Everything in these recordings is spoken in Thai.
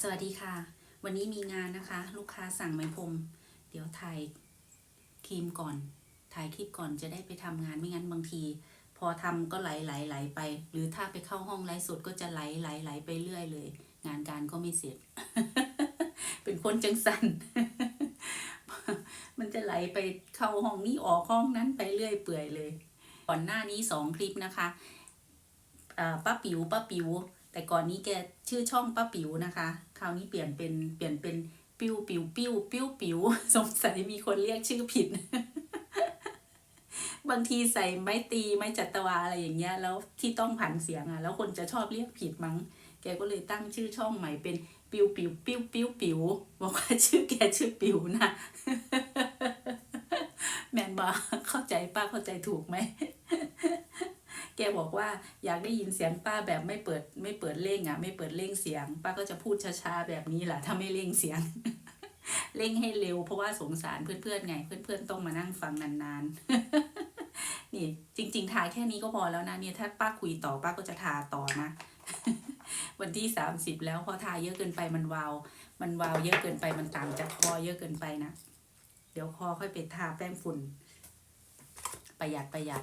สวัสดีค่ะ วันนี้มีงานนะคะ ลูกค้าสั่งไหมพรมเดี๋ยวถ่ายครีมก่อน ถ่ายคลิปก่อนจะได้ไปทำงานไม่งั้นบางที พอทำก็ไหลไหลไหลไป หรือถ้าไปเข้าห้องไลฟ์สดก็จะไหลไหลไหลไปเรื่อยเลย งานการก็ไม่เสร็จ เป็นคนจังสันมันจะไหลไปเข้าห้องนี้ออกห้องนั้นไปเรื่อยเปื่อยเลย ก่อนหน้านี้สองคลิปนะคะป้าปิ๋วป้าปิ๋ว แต่ก่อนนี้แกชื่อช่องป้าปิ๋วนะคะ คราวนี้เปลี่ยนเป็นเปลี่ยนเป็นปิวปิวปิวปิวปิวสงสัยมีคนเรียกชื่อผิด บางทีใส่ไม้ตีไม้จัตวาอะไรอย่างเงี้ย แล้วที่ต้องผันเสียงอะ แล้วคนจะชอบเรียกผิดมั้ง แกก็เลยตั้งชื่อช่องใหม่เป็นปิวปิวปิวปิวปิวบอกว่าชื่อแกชื่อปิวนะแมนบอเข้าใจป้าเข้าใจถูกไหม แกบอกว่าอยากได้ยินเสียงป้าแบบไม่เปิดไม่เปิดเร่งอะ ไม่เปิดเร่งเสียง ป้าก็จะพูดช้าๆแบบนี้แหละถ้าไม่เร่งเสียงเร่งให้เร็วเพราะว่าสงสารเพื่อนๆไง เพื่อนๆต้องมานั่งฟังนานๆ นี่จริง ๆทาแค่นี้ก็พอแล้วนะเนี่ยถ้าป้าคุยต่อป้าก็จะทาต่อนะ วันที่สามสิบแล้วพอทาเยอะเกินไปมันวาว มันวาวเยอะเกินไปมันต่างจากคอเยอะเกินไปนะ เดี๋ยวคอค่อยไปทาแป้งฝุ่น ประหยัดประหยัด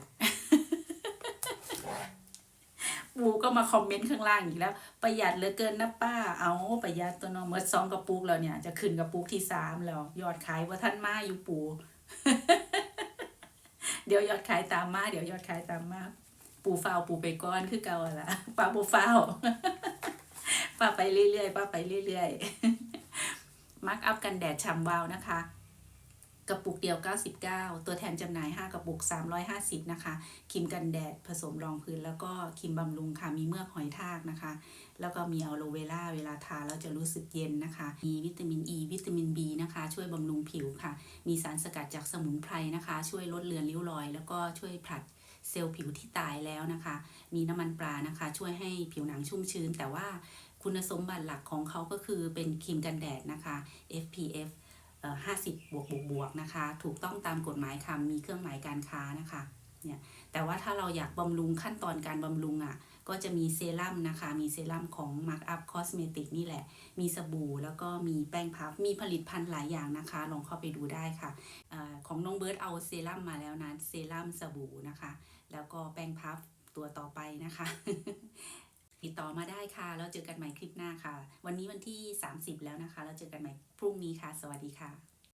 ปูก็มาคอมเมนต์ข้างล่างอีกแล้ว ประหยัดเหลือเกินนะป้า เอาประหยัดตัวน้องเมื่อสองกระปุกแล้วเนี่ย จะขึ้นกระปุกที่สามแล้วยอดขายว่าท่านมาอยู่ปูเดี๋ยวยอดขายตามมา เดี๋ยวยอดขายตามมา ปูฟาวปูไปก้อนคือเก่าละป้าปูฟาวป้าไปเรื่อยๆป้าไปเรื่อยๆมาร์กอัพกันแดดฉ่ำวาวนะคะ กระปุกเดียว 99 ตัวแทนจำหน่าย 5 กระปุก 350 นะคะครีมกันแดดผสมรองพื้น แล้วก็ครีมบำรุงค่ะ มีเมือกหอยทากนะคะ แล้วก็มีอะโลเวล่าเวลาทาแล้วจะรู้สึกเย็นนะคะ มีวิตามินอ e, ีวิตามิน B นะคะ ช่วยบำรุงผิวค่ะ มีสารสกัดจากสมุนไพรนะคะ ช่วยลดเลือนริ้วรอย แล้วก็ช่วยผลัดเซลล์ผิวที่ตายแล้วนะคะ มีน้ำมันปลานะคะ ช่วยให้ผิวหนังชุ่มชื้น แต่ว่าคุณสมบัติหลักของเขาก็คือเป็นครีมกันแดดนะคะ FPF 50 บวกบวกบวกนะคะ ถูกต้องตามกฎหมายค่ะมีเครื่องหมายการค้านะคะเนี่ยแต่ว่าถ้าเราอยากบำรุงขั้นตอนการบำรุงอะ่ะก็จะมีเซรั่มนะคะ มีเซรั่มของ Mark Up Cosmetic นี่แหละ มีสบู่แล้วก็มีแป้งพับ มีผลิตภัณฑ์หลายอย่างนะคะ ลองเข้าไปดูได้ค่ะอของน้องเบิร์ดเอาเซรั่มมาแล้วนะ เซรั่มสบู่นะคะ แล้วก็แป้งพับตัวต่อไปนะคะ ติดต่อมาได้ค่ะ แล้วเจอกันใหม่คลิปหน้าค่ะ วันนี้วันที่ 30 แล้วนะคะ แล้วเจอกันใหม่พรุ่งนี้ค่ะ สวัสดีค่ะ